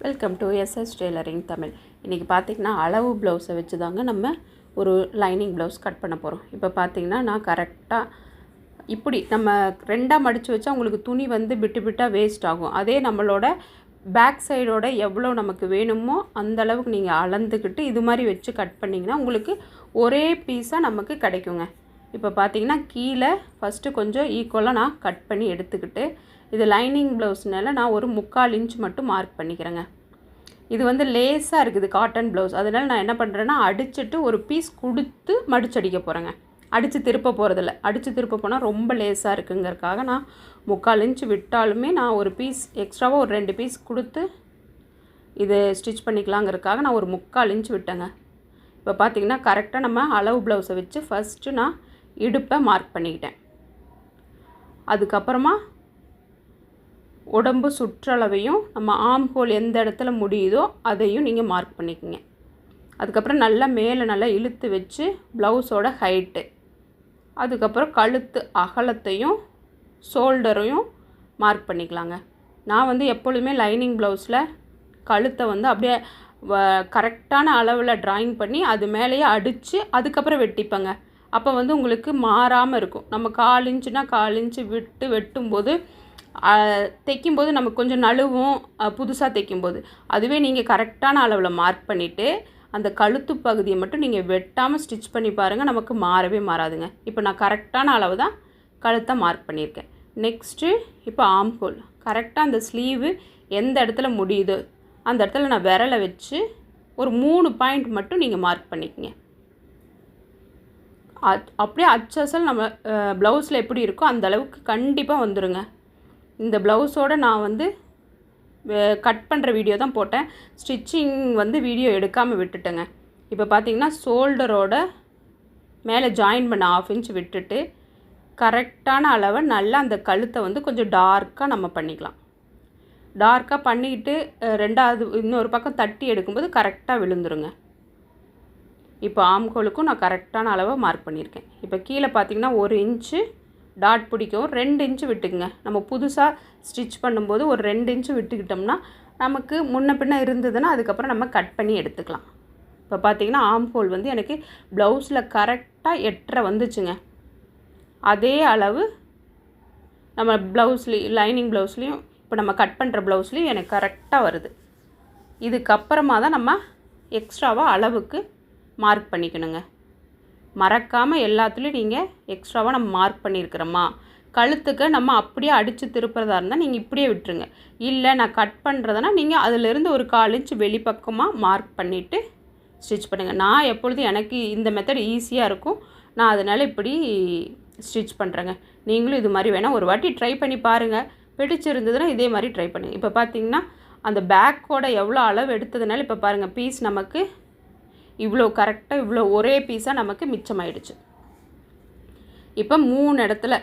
Welcome to SS tailoring Tamil இன்றைக்கி பார்த்திங்கன்னா அளவு ப்ளவுஸை வச்சு தாங்க நம்ம ஒரு லைனிங் ப்ளவுஸ் கட் பண்ண போகிறோம் இப்போ பார்த்திங்கன்னா நான் கரெக்டாக இப்படி நம்ம ரெண்டாக மடித்து வச்சா உங்களுக்கு துணி வந்து விட்டு விட்டாக வேஸ்ட் ஆகும். அதே நம்மளோட பேக் சைடோட எவ்வளோ நமக்கு வேணுமோ அந்த அளவுக்கு நீங்கள் அளந்துக்கிட்டு இது மாதிரி வச்சு கட் பண்ணிங்கன்னா உங்களுக்கு ஒரே பீஸாக நமக்கு கிடைக்குங்க. இப்போ பார்த்தீங்கன்னா கீழே ஃபஸ்ட்டு கொஞ்சம் ஈக்குவலாக நான் கட் பண்ணி எடுத்துக்கிட்டு இது லைனிங் ப்ளவுஸ்னால நான் ஒரு முக்கால் இன்ச் மட்டும் மார்க் பண்ணிக்கிறேங்க. இது வந்து லேஸாக இருக்குது காட்டன் ப்ளவுஸ். அதனால் நான் என்ன பண்ணுறேன்னா அடிச்சுட்டு ஒரு பீஸ் கொடுத்து மடிச்சடிக்க போகிறேங்க அடித்து திருப்ப போகிறதில்ல அடித்து திருப்ப போனால் ரொம்ப லேஸாக இருக்குங்கிறதுக்காக நான் முக்கால் இன்ச் விட்டாலுமே நான் ஒரு பீஸ் எக்ஸ்ட்ராவாக ஒரு ரெண்டு பீஸ் கொடுத்து இது ஸ்டிச் பண்ணிக்கலாங்கிறதுக்காக நான் ஒரு முக்கால் இன்ச் விட்டேங்க. இப்போ பார்த்திங்கன்னா கரெக்டாக நம்ம அளவு ப்ளவுஸை வச்சு ஃபஸ்ட்டு நான் இடுப்பை மார்க் பண்ணிக்கிட்டேன். அதுக்கப்புறமா உடம்பு சுற்றளவையும் நம்ம ஆம் ஹோல் எந்த இடத்துல முடியுதோ அதையும் நீங்கள் மார்க் பண்ணிக்கோங்க. அதுக்கப்புறம் நல்லா மேலே நல்லா இழுத்து வச்சு ப்ளவுஸோட ஹைட்டு அதுக்கப்புறம் கழுத்து அகலத்தையும் ஷோல்டரையும் மார்க் பண்ணிக்கலாங்க. நான் வந்து எப்பொழுதுமே லைனிங் ப்ளவுஸில் கழுத்தை வந்து அப்படியே கரெக்டான அளவில் ட்ராயிங் பண்ணி அது மேலேயே அடித்து அதுக்கப்புறம் வெட்டிப்பேங்க. அப்போ வந்து உங்களுக்கு மாறாமல் இருக்கும். நம்ம கால் இன்ச்சுனா கால் இன்ச்சு விட்டு வெட்டும்போது தைக்கும்போது நமக்கு கொஞ்சம் நழுவும் புதுசாக தைக்கும்போது அதுவே நீங்கள் கரெக்டான அளவில் மார்க் பண்ணிவிட்டு அந்த கழுத்து பகுதியை மட்டும் நீங்கள் வெட்டாமல் ஸ்டிச் பண்ணி பாருங்கள் நமக்கு மாறவே மாறாதுங்க. இப்போ நான் கரெக்டான அளவு தான் கழுத்தை மார்க் பண்ணியிருக்கேன். நெக்ஸ்ட்டு இப்போ ஆம்ஹோல் கரெக்டாக அந்த ஸ்லீவு எந்த இடத்துல முடியுது அந்த இடத்துல நான் விரலை வச்சு ஒரு மூணு பாயிண்ட் மட்டும் நீங்கள் மார்க் பண்ணிக்கங்க. அப்படியே அச்சசல் நம்ம ப்ளவுஸில் எப்படி இருக்கோ அந்த அளவுக்கு கண்டிப்பாக வந்துடுங்க இந்த ப்ளவுஸோடு நான் வந்து கட் பண்ணுற வீடியோ தான் போட்டேன். ஸ்டிச்சிங் வந்து வீடியோ எடுக்காமல் விட்டுட்டேங்க. இப்போ பார்த்தீங்கன்னா ஷோல்டரோட மேலே ஜாயின் பண்ண ஆஃப் இன்ச் விட்டுட்டு கரெக்டான அளவை நல்லா அந்த கழுத்தை வந்து கொஞ்சம் டார்க்காக நம்ம பண்ணிக்கலாம். டார்க்காக பண்ணிக்கிட்டு ரெண்டாவது இன்னொரு பக்கம் தட்டி எடுக்கும்போது கரெக்டாக விழுந்துருங்க. இப்போ ஆம்கோலுக்கும் நான் கரெக்டான அளவை மார்க் பண்ணியிருக்கேன். இப்போ கீழே பார்த்தீங்கன்னா ஒரு இன்ச்சு டாட் பிடிக்கும். ரெண்டு இன்ச்சு விட்டுக்குங்க. நம்ம புதுசாக ஸ்டிச் பண்ணும்போது ஒரு ரெண்டு இன்ச்சு விட்டுக்கிட்டோம்னா நமக்கு முன்ன பின்ன இருந்ததுன்னா அதுக்கப்புறம் நம்ம கட் பண்ணி எடுத்துக்கலாம். இப்போ பார்த்தீங்கன்னா ஆம் ஹோல் வந்து எனக்கு ப்ளவுஸில் கரெக்டாக எட்டரை வந்துச்சுங்க. அதே அளவு நம்ம ப்ளவுஸ்லேயும் லைனிங் ப்ளவுஸ்லேயும் இப்போ நம்ம கட் பண்ணுற ப்ளவுஸ்லேயும் எனக்கு கரெக்டாக வருது. இதுக்கப்புறமா தான் நம்ம எக்ஸ்ட்ராவாக அளவுக்கு மார்க் பண்ணிக்கணுங்க. மறக்காமல் எல்லாத்துலேயும் நீங்கள் எக்ஸ்ட்ராவாக நம்ம மார்க் பண்ணியிருக்கிறோமா கழுத்துக்கு நம்ம அப்படியே அடித்து திருப்புறதா இருந்தால் நீங்கள் இப்படியே விட்டுருங்க. இல்லை நான் கட் பண்ணுறதுனா நீங்கள் அதிலிருந்து ஒரு கால் இன்ச்சு வெளிப்பக்கமாக மார்க் பண்ணிவிட்டு ஸ்டிச் பண்ணுங்கள் நான் எப்பொழுதும் எனக்கு இந்த மெத்தட் ஈஸியாக இருக்கும். நான் அதனால் இப்படி ஸ்டிச் பண்ணுறேங்க நீங்களும் இது மாதிரி வேணால் ஒரு வாட்டி ட்ரை பண்ணி பாருங்கள் பிடிச்சிருந்ததுன்னா இதே மாதிரி ட்ரை பண்ணுங்கள் இப்போ பார்த்தீங்கன்னா அந்த பேக்கோட எவ்வளோ அளவு எடுத்ததுனால இப்போ பாருங்கள் பீஸ் நமக்கு இவ்வளோ கரெக்டாக இவ்வளோ ஒரே பீஸாக நமக்கு மிச்சமாயிடுச்சு. இப்போ மூணு இடத்துல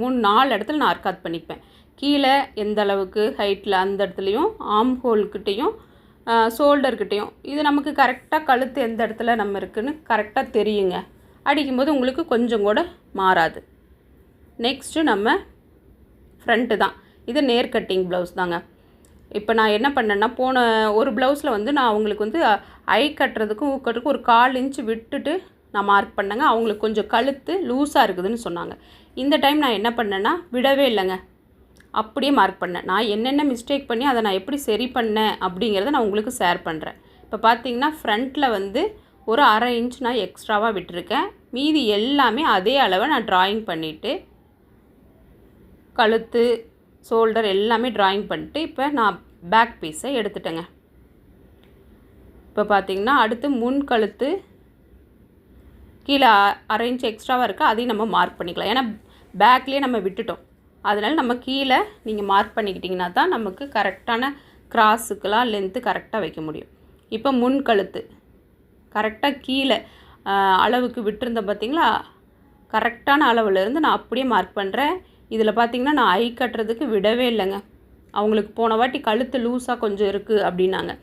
மூணு நாலு இடத்துல நான் அர்க்காத் பண்ணிப்பேன். கீழே எந்த அளவுக்கு ஹைட்டில் அந்த இடத்துலையும் ஆம் ஹோல்கிட்டையும் ஷோல்டர்கிட்டையும் இது நமக்கு கரெக்டாக கழுத்து எந்த இடத்துல நம்ம இருக்குதுன்னு கரெக்டாக தெரியுங்க. அடிக்கும்போது உங்களுக்கு கொஞ்சம் கூட மாறாது. நெக்ஸ்ட்டு நம்ம ஃப்ரண்ட்டு தான். இது நேர் கட்டிங் ப்ளவுஸ் தாங்க. இப்போ நான் என்ன பண்ணேன்னா போன ஒரு ப்ளவுஸில் வந்து நான் அவங்களுக்கு வந்து ஐ கட்டுறதுக்கும் ஊக்கட்டுக்கும் ஒரு கால் இன்ச்சு விட்டுட்டு நான் மார்க் பண்ணேங்க. அவங்களுக்கு கொஞ்சம் கழுத்து லூஸாக இருக்குதுன்னு சொன்னாங்க. இந்த டைம் நான் என்ன பண்ணேன்னா விடவே இல்லைங்க. அப்படியே மார்க் பண்ணேன். நான் என்னென்ன மிஸ்டேக் பண்ணி அதை நான் எப்படி சரி பண்ணேன் அப்படிங்கிறத நான் உங்களுக்கு ஷேர் பண்ணுறேன் இப்போ பார்த்தீங்கன்னா ஃப்ரண்ட்டில் வந்து ஒரு அரை இன்ச் நான் எக்ஸ்ட்ராவாக விட்டுருக்கேன். மீதி எல்லாமே அதே அளவை நான் ட்ராயிங் பண்ணிவிட்டு கழுத்து ஷோல்டர் எல்லாமே ட்ராயிங் பண்ணிட்டு இப்போ நான் பேக் பீஸை எடுத்துட்டேங்க. இப்போ பார்த்தீங்கன்னா அடுத்து முன் கழுத்து கீழே அரை இன்ச் எக்ஸ்ட்ராவாக இருக்குது அதையும் நம்ம மார்க் பண்ணிக்கலாம். ஏன்னா பேக்லேயே நம்ம விட்டுட்டோம். அதனால் நம்ம கீழே நீங்கள் மார்க் பண்ணிக்கிட்டிங்கன்னா தான் நமக்கு கரெக்டான கிராஸுக்கெலாம் லென்த்து கரெக்டாக வைக்க முடியும். இப்போ முன் கழுத்து. கரெக்டாக கீழே அளவுக்கு விட்டுருந்த பார்த்திங்களா கரெக்டான அளவுலேருந்து நான் அப்படியே மார்க் பண்ணுறேன் இதில் பார்த்திங்கன்னா நான் ஐ கட்டுறதுக்கு விடவே இல்லைங்க. அவங்களுக்கு போன வாட்டி கழுத்து லூஸாக கொஞ்சம் இருக்குது அப்படின்னாங்க.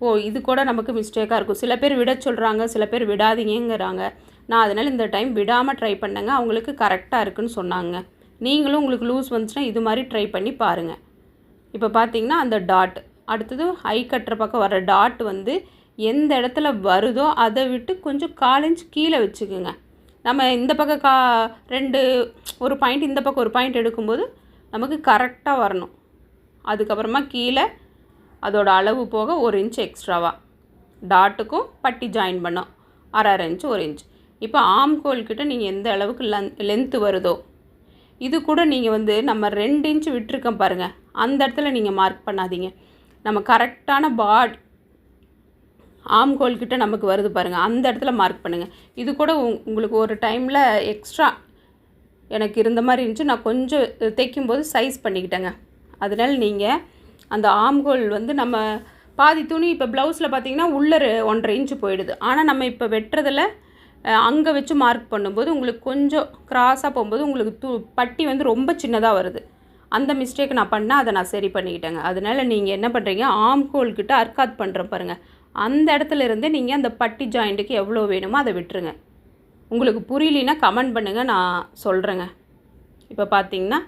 ஓ இது கூட நமக்கு மிஸ்டேக்காக இருக்கும். சில பேர் விட சொல்கிறாங்க சில பேர் விடாதீங்கிறாங்க நான் அதனால் இந்த டைம் விடாமல் ட்ரை பண்ணேங்க. அவங்களுக்கு கரெக்டாக இருக்குன்னு சொன்னாங்க. நீங்களும் உங்களுக்கு லூஸ் வந்துச்சுன்னா இது மாதிரி ட்ரை பண்ணி பாருங்கள் இப்போ பார்த்தீங்கன்னா அந்த டாட் அடுத்தது ஐ கட்டுற பக்கம் வர டாட் வந்து எந்த இடத்துல வருதோ அதை விட்டு கொஞ்சம் காலஞ்சு கீழே வச்சுக்கோங்க. நம்ம இந்த பக்கம் கா ரெண்டு ஒரு பாயிண்ட் இந்த பக்கம் ஒரு பாயிண்ட் எடுக்கும்போது நமக்கு கரெக்டாக வரணும். அதுக்கப்புறமா கீழே அதோட அளவு போக ஒரு இன்ச் எக்ஸ்ட்ராவாக டாட்டுக்கும் பட்டி ஜாயின் பண்ணோம் அரை அரை இன்ச் ஒரு இன்ச் இப்போ ஆம் கோல்கிட்ட நீங்கள் எந்த அளவுக்கு லென் லென்த்து வருதோ இது கூட நீங்கள் வந்து நம்ம ரெண்டு இன்ச்சு விட்டுருக்கோம் பாருங்கள் அந்த இடத்துல நீங்கள் மார்க் பண்ணாதீங்க. நம்ம கரெக்டான பாட் ஆம்கோல் கிட்ட நமக்கு வருது பாருங்கள் அந்த இடத்துல மார்க் பண்ணுங்கள் இது கூட உங்- உங்களுக்கு ஒரு டைமில் எக்ஸ்ட்ரா எனக்கு இருந்த மாதிரி இருந்துச்சு. நான் கொஞ்சம் தைக்கும்போது சைஸ் பண்ணிக்கிட்டேங்க. அதனால் நீங்கள் அந்த ஆம்கோல் வந்து நம்ம பாதி துணி இப்போ ப்ளவுஸில் பார்த்தீங்கன்னா உள்ளே ஒன்றரை இன்ச்சு போயிடுது. ஆனால் நம்ம இப்போ வெட்டுறதில் அங்கே வச்சு மார்க் பண்ணும்போது உங்களுக்கு கொஞ்சம் க்ராஸாக போகும்போது உங்களுக்கு து பட்டி வந்து ரொம்ப சின்னதாக வருது. அந்த மிஸ்டேக் நான் பண்ணால் அதை நான் சரி பண்ணிக்கிட்டேங்க. அதனால் நீங்கள் என்ன பண்ணுறீங்க ஆம் கிட்ட அர்க்காத் பண்ணுற பாருங்கள் அந்த இடத்துல இருந்து நீங்கள் அந்த பட்டி ஜாயிண்ட்டுக்கு எவ்வளோ வேணுமோ அதை விட்டுருங்க. உங்களுக்கு புரியலின்னா கமெண்ட் பண்ணுங்கள் நான் சொல்கிறேங்க இப்போ பார்த்தீங்கன்னா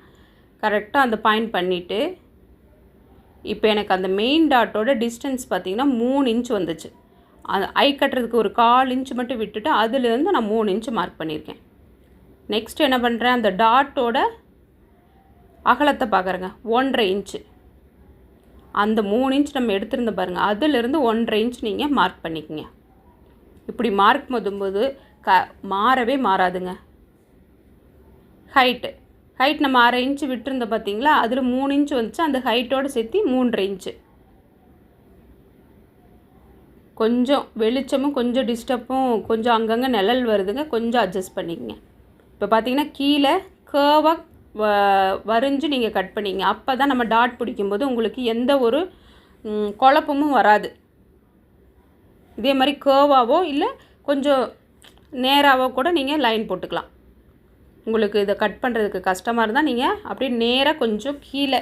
கரெக்டாக அந்த பாயிண்ட் பண்ணிவிட்டு இப்போ எனக்கு அந்த மெயின் டாட்டோட டிஸ்டன்ஸ் பார்த்திங்கன்னா மூணு இன்ச் வந்துச்சு. அது ஐ கட்டுறதுக்கு ஒரு கால் இன்ச் மட்டும் விட்டுட்டு அதுலேருந்து நான் மூணு இன்ச் மார்க் பண்ணியிருக்கேன். நெக்ஸ்ட் என்ன பண்ணுறேன் அந்த டாட்டோட அகலத்தை பார்க்குறேங்க ஒன்றரை இன்ச்சு அந்த மூணு இன்ச் நம்ம எடுத்திருந்த பாருங்கள் அதுலேருந்து ஒன்றரை இன்ச் நீங்கள் மார்க் பண்ணிக்கங்க. இப்படி மார்க் போதும்போது க மாறவே மாறாதுங்க. ஹைட்டு ஹைட் நம்ம அரை இன்ச்சு விட்டுருந்தோம் பார்த்தீங்களா? அதில் மூணு இன்ச் வந்துச்சு. அந்த ஹைட்டோடு சேர்த்து மூன்றரை இன்ச்சு கொஞ்சம் வெளிச்சமும் கொஞ்சம் டிஸ்டர்பும் கொஞ்சம் அங்கங்கே நிழல் வருதுங்க. கொஞ்சம் அட்ஜஸ்ட் பண்ணிக்கங்க. இப்போ பார்த்தீங்கன்னா கீழே கேர்வாக வ வரைஞ்சி நீங்கள் கட் பண்ணிங்க அப்போ தான் நம்ம டாட் பிடிக்கும்போது உங்களுக்கு எந்த ஒரு குழப்பமும் வராது. இதே மாதிரி கேர்வாவோ இல்லை கொஞ்சம் நேராவோ கூட நீங்கள் லைன் போட்டுக்கலாம். உங்களுக்கு இதை கட் பண்ணுறதுக்கு கஷ்டமாக இருந்தால் நீங்கள் அப்படியே நேராக கொஞ்சம் கீழே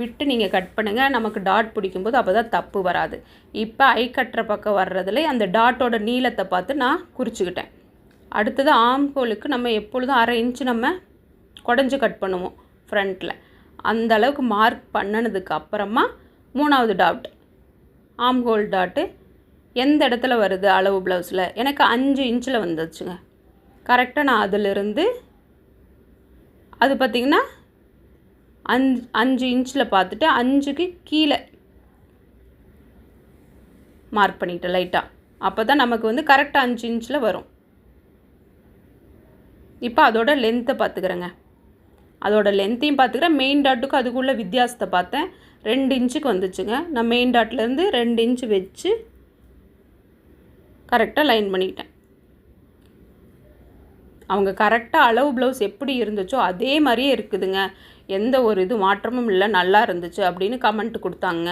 விட்டு நீங்கள் கட் பண்ணுங்கள் நமக்கு டாட் பிடிக்கும்போது அப்போ தான் தப்பு வராது. இப்போ ஐ கட்டுற பக்கம் வர்றதுல அந்த டாட்டோட நீளத்தை பார்த்து நான் குறிச்சிக்கிட்டேன். அடுத்தது ஆம்கோலுக்கு நம்ம எப்பொழுதும் அரை இன்ச்சு நம்ம குடஞ்சி கட் பண்ணுவோம் ஃப்ரண்ட்டில் அந்த அளவுக்கு மார்க் பண்ணினதுக்கு அப்புறமா மூணாவது டாட் ஆம்கோல் டாட்டு எந்த இடத்துல வருது அளவு ப்ளவுஸில் எனக்கு அஞ்சு இன்ச்சில் வந்துச்சுங்க. கரெக்டாக நான் அதிலிருந்து அது பார்த்திங்கன்னா அஞ்சு அஞ்சு இன்ச்சில் பார்த்துட்டு அஞ்சுக்கு கீழே மார்க் பண்ணிக்கிட்டேன் லைட்டாக அப்போ தான் நமக்கு வந்து கரெக்டாக அஞ்சு இன்ச்சில் வரும். இப்போ அதோட லென்த்தை பார்த்துக்கிறேங்க. அதோட லென்த்தையும் பார்த்துக்கிறேன். மெயின் டாட்டுக்கு அதுக்குள்ள வித்தியாசத்தை பார்த்தேன். ரெண்டு இன்ச்சுக்கு வந்துச்சுங்க. நான் மெயின் டாட்லேருந்து ரெண்டு இன்ச்சு வச்சு கரெக்டாக லைன் பண்ணிக்கிட்டேன். அவங்க கரெக்டாக அளவு ப்ளவுஸ் எப்படி இருந்துச்சோ அதே மாதிரியே இருக்குதுங்க. எந்த ஒரு இது மாற்றமும் இல்லை நல்லா இருந்துச்சு அப்படின்னு கமெண்ட் கொடுத்தாங்க.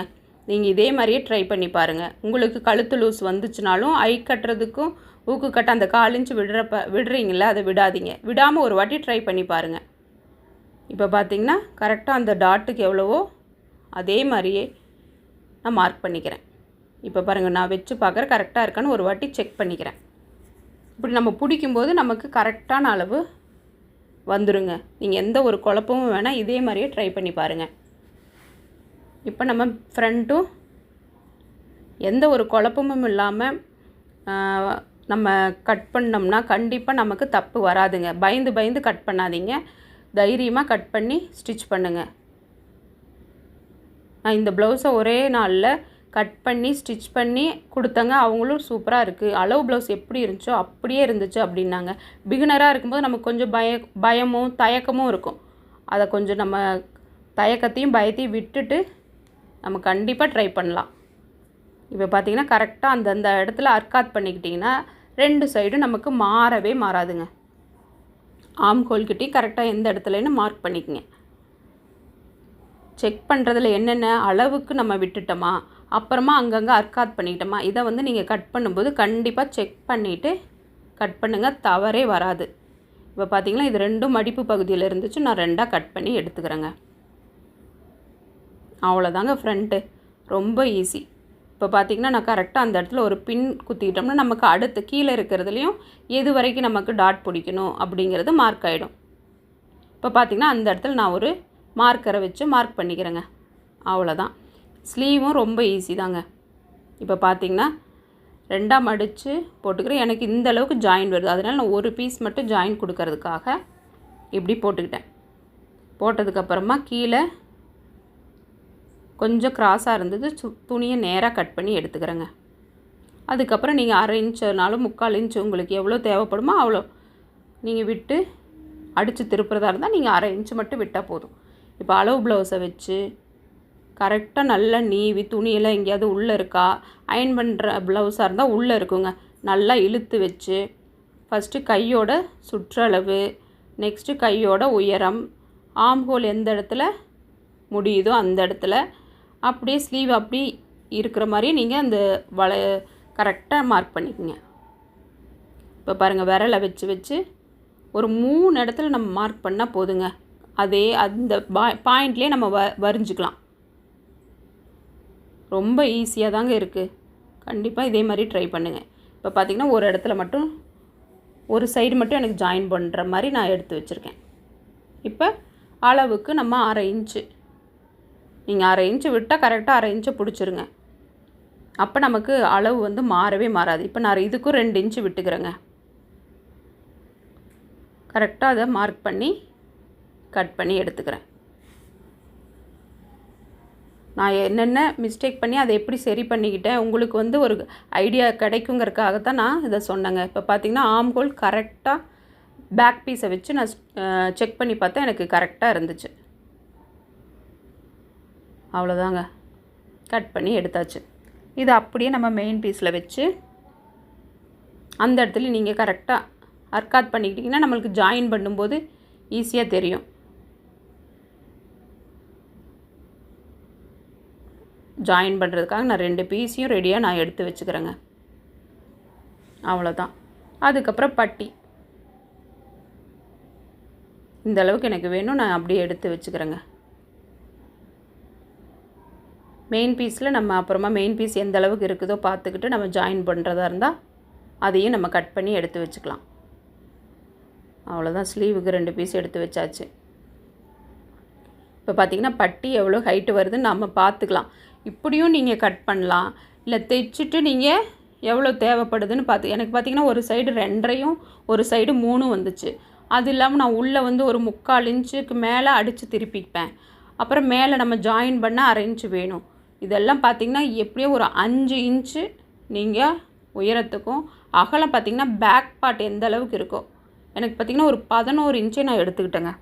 நீங்கள் இதே மாதிரியே ட்ரை பண்ணி பாருங்கள் உங்களுக்கு கழுத்து லூஸ் வந்துச்சுனாலும் ஐ கட்டுறதுக்கும் ஊக்கு கட்ட அந்த கால் விடுறப்ப விடுறீங்கள அதை விடாதீங்க. விடாமல் ஒரு வாட்டி ட்ரை பண்ணி பாருங்கள் இப்போ பார்த்தீங்கன்னா கரெக்டாக அந்த டாட்டுக்கு எவ்வளவோ அதே மாதிரியே நான் மார்க் பண்ணிக்கிறேன். இப்போ பாருங்கள் நான் வச்சு பார்க்குற கரெக்டாக இருக்கான்னு ஒரு வாட்டி செக் பண்ணிக்கிறேன். இப்படி நம்ம பிடிக்கும்போது நமக்கு கரெக்டான அளவு வந்துருங்க. நீங்கள் எந்த ஒரு குழப்பமும் வேணால் இதே மாதிரியே ட்ரை பண்ணி பாருங்கள் இப்போ நம்ம ஃப்ரண்ட்டும் எந்த ஒரு குழப்பமும் இல்லாமல் நம்ம கட் பண்ணோம்னா கண்டிப்பாக நமக்கு தப்பு வராதுங்க. பயந்து பயந்து கட் பண்ணாதீங்க. தைரியமாக கட் பண்ணி ஸ்டிச் பண்ணுங்கள் நான் இந்த ப்ளவுஸை ஒரே நாளில் கட் பண்ணி ஸ்டிச் பண்ணி கொடுத்தங்க. அவங்களும் சூப்பராக இருக்குது அளவு ப்ளவுஸ் எப்படி இருந்துச்சோ அப்படியே இருந்துச்சு அப்படின்னாங்க. பிகினராக இருக்கும்போது நமக்கு கொஞ்சம் பய பயமும் தயக்கமும் இருக்கும். அதை கொஞ்சம் நம்ம தயக்கத்தையும் பயத்தையும் விட்டுட்டு நம்ம கண்டிப்பாக ட்ரை பண்ணலாம். இப்போ பார்த்தீங்கன்னா கரெக்டாக அந்தந்த இடத்துல அர்க்காத் பண்ணிக்கிட்டிங்கன்னா ரெண்டு சைடும் நமக்கு மாறவே மாறாதுங்க. ஆம் கோல்கிட்டையும் கரெக்டாக எந்த இடத்துலன்னு மார்க் பண்ணிக்கங்க. செக் பண்ணுறதுல என்னென்ன அளவுக்கு நம்ம விட்டுட்டோமா? அப்புறமா அங்கங்கே அர்க்காத் பண்ணிக்கிட்டோமா இதை வந்து நீங்கள் கட் பண்ணும்போது கண்டிப்பாக செக் பண்ணிவிட்டு கட் பண்ணுங்கள் தவறே வராது. இப்போ பார்த்தீங்கன்னா இது ரெண்டும் மடிப்பு பகுதியில் இருந்துச்சு. நான் ரெண்டாக கட் பண்ணி எடுத்துக்கிறேங்க. அவ்வளோதாங்க ஃப்ரண்ட்டு ரொம்ப ஈஸி இப்போ பார்த்தீங்கன்னா நான் கரெக்டாக அந்த இடத்துல ஒரு பின் குத்திக்கிட்டோம்னா நமக்கு அடுத்து கீழே இருக்கிறதுலையும் எது வரைக்கும் நமக்கு டாட் பிடிக்கணும் அப்படிங்கிறது மார்க் ஆகிடும் இப்போ பார்த்தீங்கன்னா அந்த இடத்துல நான் ஒரு மார்க்கரை வச்சு மார்க் பண்ணிக்கிறேங்க. அவ்வளோதான் ஸ்லீவும் ரொம்ப ஈஸி தாங்க. இப்போ பார்த்தீங்கன்னா ரெண்டாக மடித்து போட்டுக்கிறேன். எனக்கு இந்த அளவுக்கு ஜாயின் வருது. அதனால் நான் ஒரு பீஸ் மட்டும் ஜாயின் கொடுக்கறதுக்காக இப்படி போட்டுக்கிட்டேன். போட்டதுக்கப்புறமா கீழே கொஞ்சம் க்ராஸாக இருந்தது. சு துணியை நேராக கட் பண்ணி எடுத்துக்கிறேங்க. அதுக்கப்புறம் நீங்கள் அரை இன்ச்சுனாலும் முக்கால் இன்ச்சு உங்களுக்கு எவ்வளோ தேவைப்படுமோ அவ்வளோ நீங்கள் விட்டு அடித்து திருப்புறதா இருந்தால் நீங்கள் அரை இன்ச்சு மட்டும் விட்டால் போதும். இப்போ அளவு ப்ளவுஸை வச்சு கரெக்டாக நல்லா நீவி துணியெல்லாம் எங்கேயாவது உள்ளே இருக்கா? அயன் பண்ணுற ப்ளவுஸாக இருந்தால் உள்ளே இருக்குங்க. நல்லா இழுத்து வச்சு ஃபஸ்ட்டு கையோட சுற்றளவு நெக்ஸ்ட்டு கையோட உயரம் ஆம்ஹோல் எந்த இடத்துல முடியுதோ அந்த இடத்துல. அப்படியே ஸ்லீவ் அப்படி இருக்கிற மாதிரி நீங்கள் அந்த வள கரெக்டாக மார்க் பண்ணிக்கோங்க. இப்போ பாருங்கள் விரலை வச்சு வச்சு ஒரு மூணு இடத்துல நம்ம மார்க் பண்ணால் போதுங்க. அதே அந்த பாய் பாயிண்ட்லேயே நம்ம வ வரிஞ்சிக்கலாம். ரொம்ப ஈஸியாக தாங்க இருக்குது கண்டிப்பாக இதே மாதிரி ட்ரை பண்ணுங்கள் இப்போ பார்த்திங்கன்னா ஒரு இடத்துல மட்டும் ஒரு சைடு மட்டும் எனக்கு ஜாயின் பண்ணுற மாதிரி நான் எடுத்து வச்சுருக்கேன். இப்போ அளவுக்கு நம்ம அரை இன்ச்சு நீங்கள் அரை இன்ச்சு விட்டால் கரெக்டாக அரை இன்ச்சு பிடிச்சிருங்க. அப்போ நமக்கு அளவு வந்து மாறவே மாறாது. இப்போ நான் இதுக்கும் ரெண்டு இன்ச்சு விட்டுக்கிறேங்க. கரெக்டாக அதை மார்க் பண்ணி கட் பண்ணி எடுத்துக்கிறேன். நான் என்னென்ன மிஸ்டேக் பண்ணி அதை எப்படி சரி பண்ணிக்கிட்டேன் உங்களுக்கு வந்து ஒரு ஐடியா கிடைக்குங்கிறதுக்காக தான் நான் இதை சொன்னேங்க. இப்போ பார்த்திங்கன்னா ஆம்கோல் கரெக்டாக பேக் பீஸை வச்சு நான் செக் பண்ணி பார்த்தேன் எனக்கு கரெக்டாக இருந்துச்சு. அவ்வளோதாங்க கட் பண்ணி எடுத்தாச்சு. இது அப்படியே நம்ம மெயின் பீஸில் வச்சு அந்த இடத்துல நீங்கள் கரெக்டாக அர்க்காத் பண்ணிக்கிட்டிங்கன்னா நம்மளுக்கு ஜாயின் பண்ணும்போது ஈஸியாக தெரியும். ஜாயின் பண்ணுறதுக்காக நான் ரெண்டு பீஸையும் ரெடியாக நான் எடுத்து வச்சுக்கிறேங்க. அவ்வளோதான் அதுக்கப்புறம் பட்டி. இந்த அளவுக்கு எனக்கு வேணும் நான் அப்படியே எடுத்து வச்சுக்கிறேங்க. மெயின் பீஸில் நம்ம அப்புறமா மெயின் பீஸ் எந்த அளவுக்கு இருக்குதோ பார்த்துக்கிட்டு நம்ம ஜாயின் பண்ணுறதா இருந்தால் அதையும் நம்ம கட் பண்ணி எடுத்து வச்சுக்கலாம். அவ்வளோதான் ஸ்லீவுக்கு ரெண்டு பீஸ் எடுத்து வச்சாச்சு. இப்போ பார்த்திங்கன்னா பட்டி எவ்வளோ ஹைட்டு வருதுன்னு நம்ம பார்த்துக்கலாம். இப்படியும் நீங்கள் கட் பண்ணலாம். இல்லை தைச்சிட்டு நீங்கள் எவ்வளோ தேவைப்படுதுன்னு பார்த்து எனக்கு பார்த்தீங்கன்னா ஒரு சைடு ரெண்டரையும் ஒரு சைடு மூணும் வந்துச்சு. அது இல்லாமல் நான் உள்ளே வந்து ஒரு முக்கால் இன்ச்சுக்கு மேலே அடித்து திருப்பிப்பேன். அப்புறம் மேலே நம்ம ஜாயின் பண்ண அரை இன்ச்சு வேணும். இதெல்லாம் பார்த்திங்கன்னா எப்படியோ ஒரு அஞ்சு இன்ச்சு நீங்கள் உயரத்துக்கும் அகலம் பார்த்திங்கன்னா பேக் பார்ட் எந்த அளவுக்கு இருக்கோ. எனக்கு பார்த்திங்கன்னா ஒரு பதினோரு இன்ச்சே நான் எடுத்துக்கிட்டேங்க.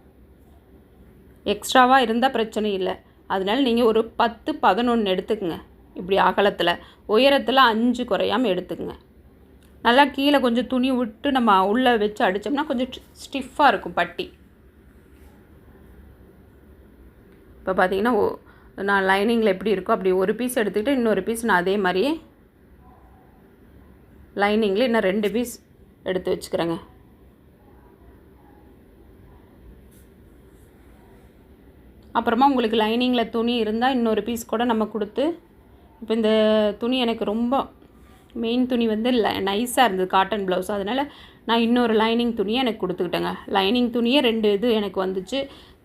எக்ஸ்ட்ராவாக இருந்தால் பிரச்சனை இல்லை. அதனால நீங்கள் ஒரு பத்து பதினொன்று எடுத்துக்கங்க. இப்படி அகலத்தில். உயரத்தில் அஞ்சு குறையாமல் எடுத்துக்கங்க. நல்லா கீழே கொஞ்சம் துணி விட்டு நம்ம உள்ளே வச்சு அடித்தோம்னா கொஞ்சம் ஸ்டிஃபாக இருக்கும் பட்டி. இப்போ பார்த்தீங்கன்னா ஓ நான் லைனிங்கில் எப்படி இருக்கோ அப்படி ஒரு பீஸ் எடுத்துக்கிட்டு இன்னொரு பீஸ் நான் அதே மாதிரியே லைனிங்கில் இன்னும் ரெண்டு பீஸ் எடுத்து வச்சுக்கிறேங்க. அப்புறமா உங்களுக்கு லைனிங்கில் துணி இருந்தால் இன்னொரு பீஸ் கூட நம்ம கொடுத்து இப்போ இந்த துணி எனக்கு ரொம்ப மெயின் துணி வந்து நைஸாக இருந்தது காட்டன் ப்ளவுஸ் அதனால் நான் இன்னொரு லைனிங் துணியை எனக்கு கொடுத்துக்கிட்டேங்க. லைனிங் துணியே ரெண்டு இது எனக்கு வந்துச்சு.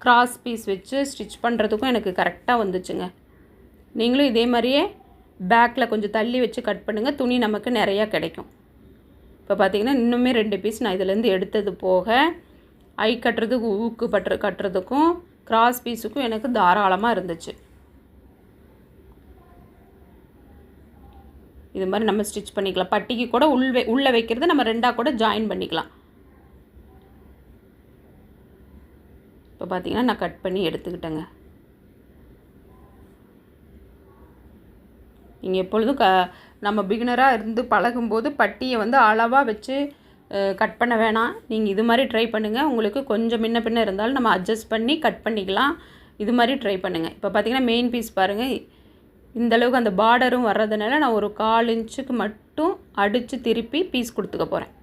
கிராஸ் பீஸ் வச்சு ஸ்டிச் பண்ணுறதுக்கும் எனக்கு கரெக்டாக வந்துச்சுங்க. நீங்களும் இதே மாதிரியே பேக்கில் கொஞ்சம் தள்ளி வச்சு கட் பண்ணுங்கள் துணி நமக்கு நிறையா கிடைக்கும். இப்போ பார்த்திங்கன்னா இன்னுமே ரெண்டு பீஸ் நான் இதுலேருந்து எடுத்தது போக ஐ கட்டுறதுக்கு ஊக்கு பட்டு கட்டுறதுக்கும் கிராஸ் பீஸுக்கும் எனக்கு தாராளமாக இருந்துச்சு. இது மாதிரி நம்ம ஸ்டிச் பண்ணிக்கலாம். பட்டிக்கு கூட உள்வே உள்ளே வைக்கிறது நம்ம ரெண்டாக கூட ஜாயின் பண்ணிக்கலாம். இப்போ பார்த்தீங்கன்னா நான் கட் பண்ணி எடுத்துக்கிட்டேங்க. நீங்கள் எப்பொழுதும் க நம்ம பிகினராக இருந்து பழகும்போது பட்டியை வந்து அளவாக வச்சு கட் பண்ண வேணாம். நீங்கள் இது மாதிரி ட்ரை பண்ணுங்கள் உங்களுக்கு கொஞ்சம் முன்ன பின்ன இருந்தாலும் நம்ம அட்ஜஸ்ட் பண்ணி கட் பண்ணிக்கலாம். இது மாதிரி ட்ரை பண்ணுங்கள் இப்போ பார்த்தீங்கன்னா மெயின் பீஸ் பாருங்கள் இந்த அளவுக்கு அந்த பார்டரும் வர்றதுனால நான் ஒரு கால் இன்ச்சுக்கு மட்டும் அடித்து திருப்பி பீஸ் கொடுத்துக்க போகிறேன்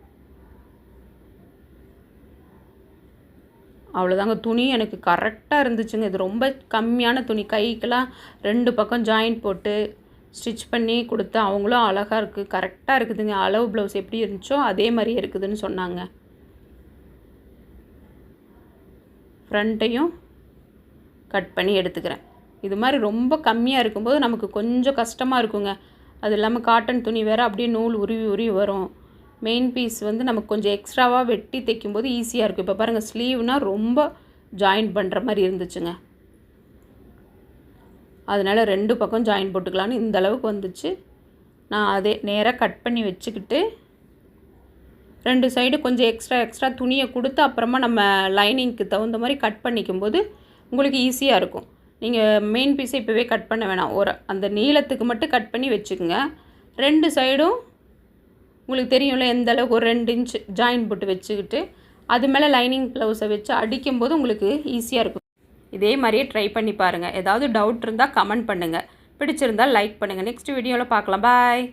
அவ்வளோதாங்க துணி எனக்கு கரெக்டாக இருந்துச்சுங்க. இது ரொம்ப கம்மியான துணி. கைக்கெல்லாம் ரெண்டு பக்கம் ஜாயின் போட்டு ஸ்டிச் பண்ணி கொடுத்து அவங்களும் அழகாக இருக்குது கரெக்டாக இருக்குதுங்க. அளவு ப்ளவுஸ் எப்படி இருந்துச்சோ அதே மாதிரியே இருக்குதுன்னு சொன்னாங்க. ஃப்ரண்ட்டையும் கட் பண்ணி எடுத்துக்கிறேன். இது மாதிரி ரொம்ப கம்மியாக இருக்கும்போது நமக்கு கொஞ்சம் கஷ்டமாக இருக்குங்க. அது இல்லாமல் காட்டன் துணி வேறு அப்படியே நூல் உருவி உருவி வரும். மெயின் பீஸ் வந்து நமக்கு கொஞ்சம் எக்ஸ்ட்ராவாக வெட்டி தைக்கும்போது ஈஸியாக இருக்கும் இப்போ பாருங்கள் ஸ்லீவ்னால் ரொம்ப ஜாயின் பண்ணுற மாதிரி இருந்துச்சுங்க. அதனால் ரெண்டு பக்கம் ஜாயின் போட்டுக்கலான்னு இந்த அளவுக்கு வந்துச்சு. நான் அதே நேராக கட் பண்ணி வச்சுக்கிட்டு ரெண்டு சைடு கொஞ்சம் எக்ஸ்ட்ரா எக்ஸ்ட்ரா துணியை கொடுத்து அப்புறமா நம்ம லைனிங்க்கு தகுந்த மாதிரி கட் பண்ணிக்கும்போது உங்களுக்கு ஈஸியாக இருக்கும். நீங்கள் மெயின் பீஸை இப்போவே கட் பண்ண வேணாம். ஒரு அந்த நீளத்துக்கு மட்டும் கட் பண்ணி வச்சுக்கோங்க. ரெண்டு சைடும் உங்களுக்கு தெரியும்ல எந்த அளவுக்கு ஒரு ரெண்டு இன்ச் ஜாயின் போட்டு வச்சுக்கிட்டு அது மேலே லைனிங் ப்ளவுஸை வச்சு அடிக்கும்போது உங்களுக்கு ஈஸியாக இருக்கும். இதே மாதிரியே ட்ரை பண்ணி பாருங்கள் ஏதாவது டவுட் இருந்தால் கமெண்ட் பண்ணுங்கள் பிடிச்சிருந்தால் லைக் பண்ணுங்கள் நெக்ஸ்ட் வீடியோவில் பார்க்கலாம். பாய்